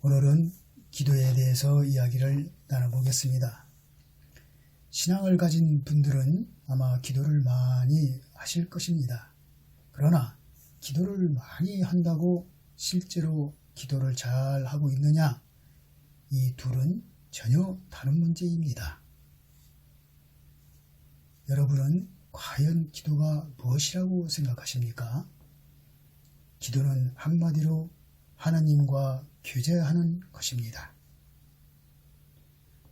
오늘은 기도에 대해서 이야기를 나눠보겠습니다. 신앙을 가진 분들은 아마 기도를 많이 하실 것입니다. 그러나 기도를 많이 한다고 실제로 기도를 잘 하고 있느냐? 이 둘은 전혀 다른 문제입니다. 여러분은 과연 기도가 무엇이라고 생각하십니까? 기도는 한마디로 하나님과 교제하는 것입니다.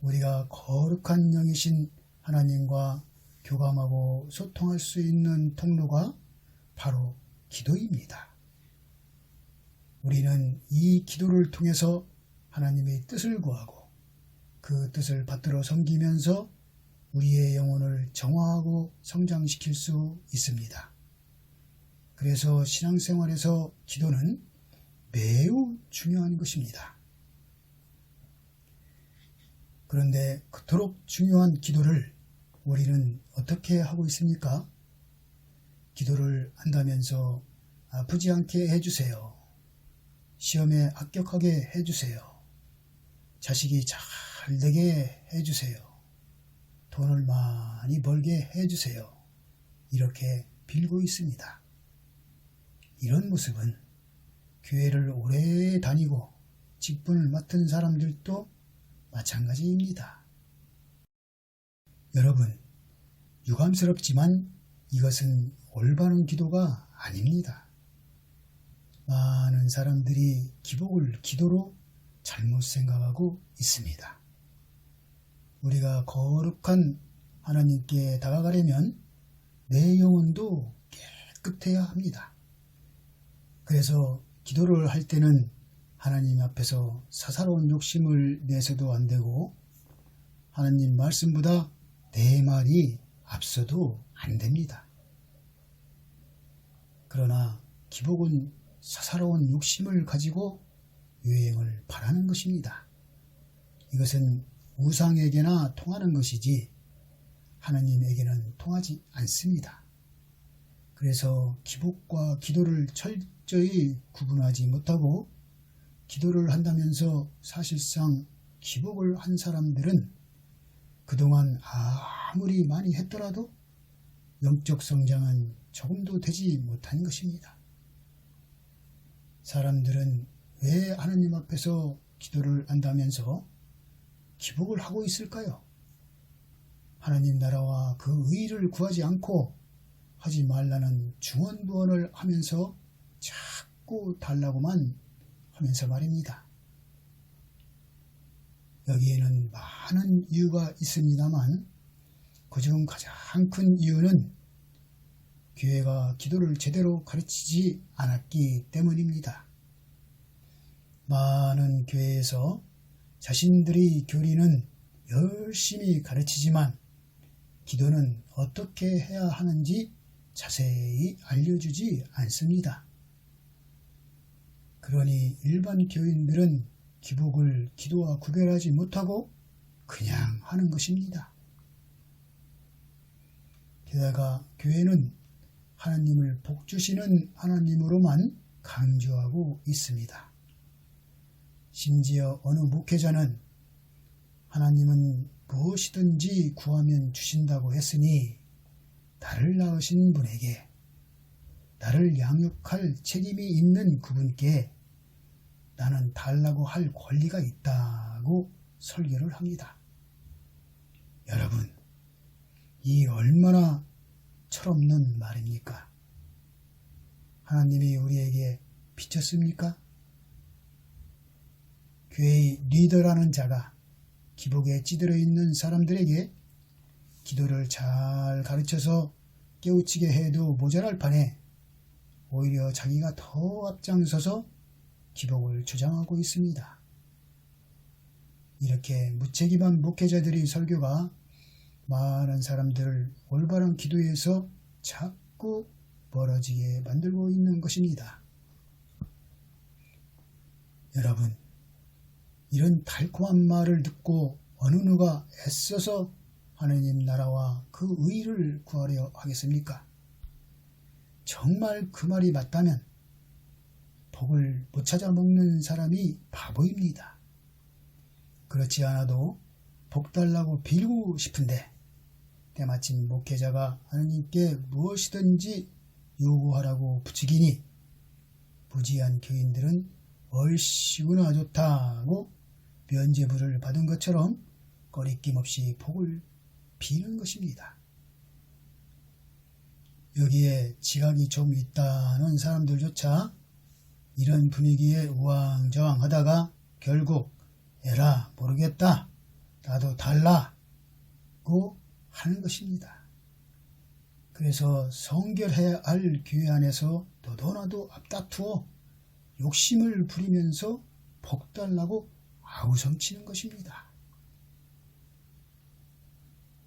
우리가 거룩한 영이신 하나님과 교감하고 소통할 수 있는 통로가 바로 기도입니다. 우리는 이 기도를 통해서 하나님의 뜻을 구하고 그 뜻을 받들어 섬기면서 우리의 영혼을 정화하고 성장시킬 수 있습니다. 그래서 신앙생활에서 기도는 매우 중요한 것입니다. 그런데 그토록 중요한 기도를 우리는 어떻게 하고 있습니까? 기도를 한다면서 아프지 않게 해주세요. 시험에 합격하게 해주세요. 자식이 잘 되게 해주세요. 돈을 많이 벌게 해주세요. 이렇게 빌고 있습니다. 이런 모습은 교회를 오래 다니고 직분을 맡은 사람들도 마찬가지입니다. 여러분, 유감스럽지만 이것은 올바른 기도가 아닙니다. 많은 사람들이 기복을 기도로 잘못 생각하고 있습니다. 우리가 거룩한 하나님께 다가가려면 내 영혼도 깨끗해야 합니다. 그래서 기도를 할 때는 하나님 앞에서 사사로운 욕심을 내서도 안 되고 하나님 말씀보다 내 말이 앞서도 안 됩니다. 그러나 기복은 사사로운 욕심을 가지고 유행을 바라는 것입니다. 이것은 우상에게나 통하는 것이지 하나님에게는 통하지 않습니다. 그래서 기복과 기도를 철 저히 구분하지 못하고 기도를 한다면서 사실상 기복을 한 사람들은 그동안 아무리 많이 했더라도 영적 성장은 조금도 되지 못한 것입니다. 사람들은 왜 하나님 앞에서 기도를 한다면서 기복을 하고 있을까요? 하나님 나라와 그 의를 구하지 않고 하지 말라는 중언부언을 하면서 자꾸 달라고만 하면서 말입니다. 여기에는 많은 이유가 있습니다만 그중 가장 큰 이유는 교회가 기도를 제대로 가르치지 않았기 때문입니다. 많은 교회에서 자신들이 교리는 열심히 가르치지만 기도는 어떻게 해야 하는지 자세히 알려주지 않습니다. 그러니 일반 교인들은 기복을 기도와 구별하지 못하고 그냥 하는 것입니다. 게다가 교회는 하나님을 복주시는 하나님으로만 강조하고 있습니다. 심지어 어느 목회자는 하나님은 무엇이든지 구하면 주신다고 했으니 나를 낳으신 분에게 나를 양육할 책임이 있는 그분께 나는 달라고 할 권리가 있다고 설교를 합니다. 여러분, 이 얼마나 철없는 말입니까? 하나님이 우리에게 비쳤습니까? 교회의 리더라는 자가 기복에 찌들어 있는 사람들에게 기도를 잘 가르쳐서 깨우치게 해도 모자랄 판에 오히려 자기가 더 앞장서서 기복을 주장하고 있습니다. 이렇게 무책임한 목회자들의 설교가 많은 사람들을 올바른 기도에서 자꾸 멀어지게 만들고 있는 것입니다. 여러분, 이런 달콤한 말을 듣고 어느 누가 애써서 하느님 나라와 그 의를 구하려 하겠습니까? 정말 그 말이 맞다면 복을 못 찾아 먹는 사람이 바보입니다. 그렇지 않아도 복 달라고 빌고 싶은데 때마침 목회자가 하느님께 무엇이든지 요구하라고 부추기니 부지한 교인들은 얼씨구나 좋다고 면죄부를 받은 것처럼 거리낌 없이 복을 비는 것입니다. 여기에 지각이 좀 있다는 사람들조차 이런 분위기에 우왕좌왕 하다가 결국 에라 모르겠다 나도 달라고 하는 것입니다. 그래서 성결해야 할 교회 안에서 너도나도 앞다투어 욕심을 부리면서 복달라고 아우성치는 것입니다.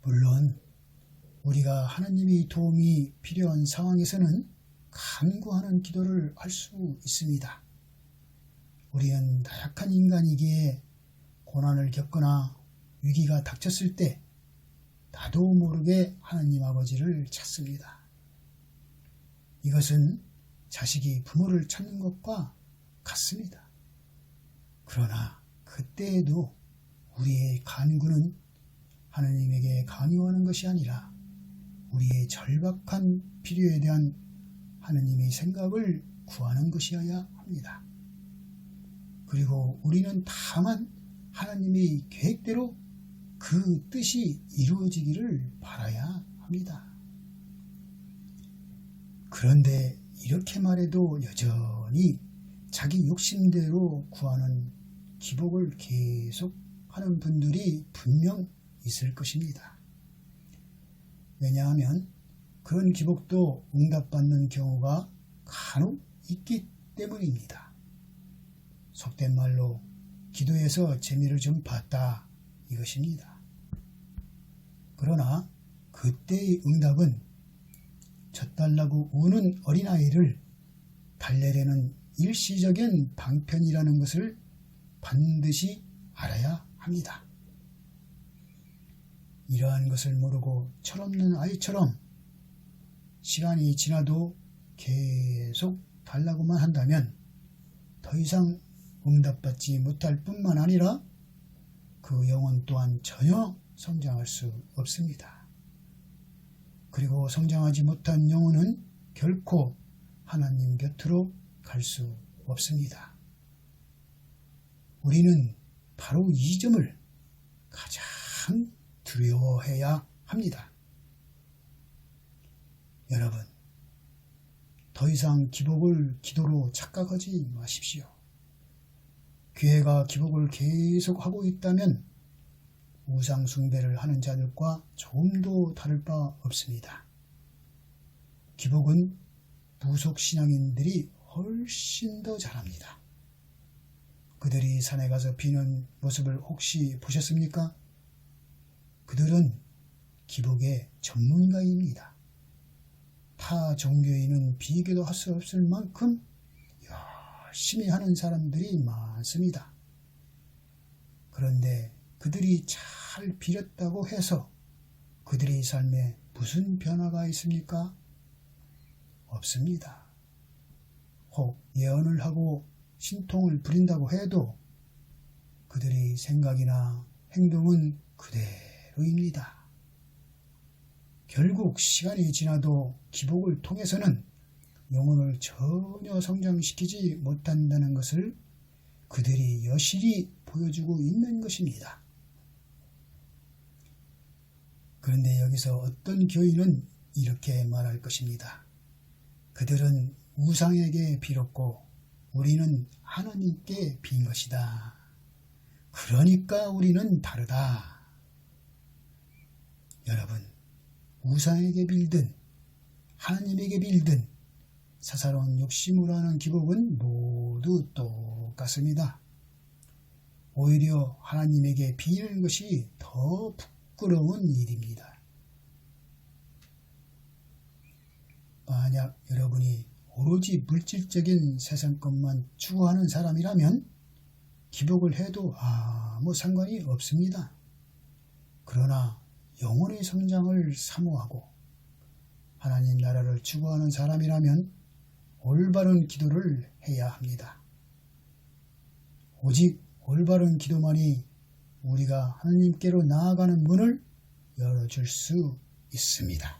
물론 우리가 하나님의 도움이 필요한 상황에서는 간구하는 기도를 할 수 있습니다. 우리는 나약한 인간이기에 고난을 겪거나 위기가 닥쳤을 때 나도 모르게 하나님 아버지를 찾습니다. 이것은 자식이 부모를 찾는 것과 같습니다. 그러나 그때에도 우리의 간구는 하나님에게 강요하는 것이 아니라 우리의 절박한 필요에 대한 하나님의 생각을 구하는 것이어야 합니다. 그리고 우리는 다만 하나님의 계획대로 그 뜻이 이루어지기를 바라야 합니다. 그런데 이렇게 말해도 여전히 자기 욕심대로 구하는 기복을 계속 하는 분들이 분명 있을 것입니다. 왜냐하면 그런 기복도 응답받는 경우가 간혹 있기 때문입니다. 속된 말로 기도에서 재미를 좀 봤다 이것입니다. 그러나 그때의 응답은 젖달라고 우는 어린아이를 달래려는 일시적인 방편이라는 것을 반드시 알아야 합니다. 이러한 것을 모르고 철없는 아이처럼 시간이 지나도 계속 달라고만 한다면 더 이상 응답받지 못할 뿐만 아니라 그 영혼 또한 전혀 성장할 수 없습니다. 그리고 성장하지 못한 영혼은 결코 하나님 곁으로 갈 수 없습니다. 우리는 바로 이 점을 가장 두려워해야 합니다. 여러분, 더 이상 기복을 기도로 착각하지 마십시오. 교회가 기복을 계속 하고 있다면 우상 숭배를 하는 자들과 조금도 다를 바 없습니다. 기복은 부속 신앙인들이 훨씬 더 잘합니다. 그들이 산에 가서 비는 모습을 혹시 보셨습니까? 그들은 기복의 전문가입니다. 타 종교인은 비교도 할 수 없을 만큼 열심히 하는 사람들이 많습니다. 그런데 그들이 잘 빌었다고 해서 그들의 삶에 무슨 변화가 있습니까? 없습니다. 혹 예언을 하고 신통을 부린다고 해도 그들의 생각이나 행동은 그대로입니다. 결국 시간이 지나도 기복을 통해서는 영혼을 전혀 성장시키지 못한다는 것을 그들이 여실히 보여주고 있는 것입니다. 그런데 여기서 어떤 교인은 이렇게 말할 것입니다. 그들은 우상에게 빌었고 우리는 하나님께 빈 것이다. 그러니까 우리는 다르다. 여러분, 우상에게 빌든 하나님에게 빌든 사사로운 욕심으로 하는 기복은 모두 똑같습니다. 오히려 하나님에게 비는 것이 더 부끄러운 일입니다. 만약 여러분이 오로지 물질적인 세상 것만 추구하는 사람이라면 기복을 해도 아무 상관이 없습니다. 그러나 영혼의 성장을 사모하고 하나님 나라를 추구하는 사람이라면 올바른 기도를 해야 합니다. 오직 올바른 기도만이 우리가 하나님께로 나아가는 문을 열어줄 수 있습니다.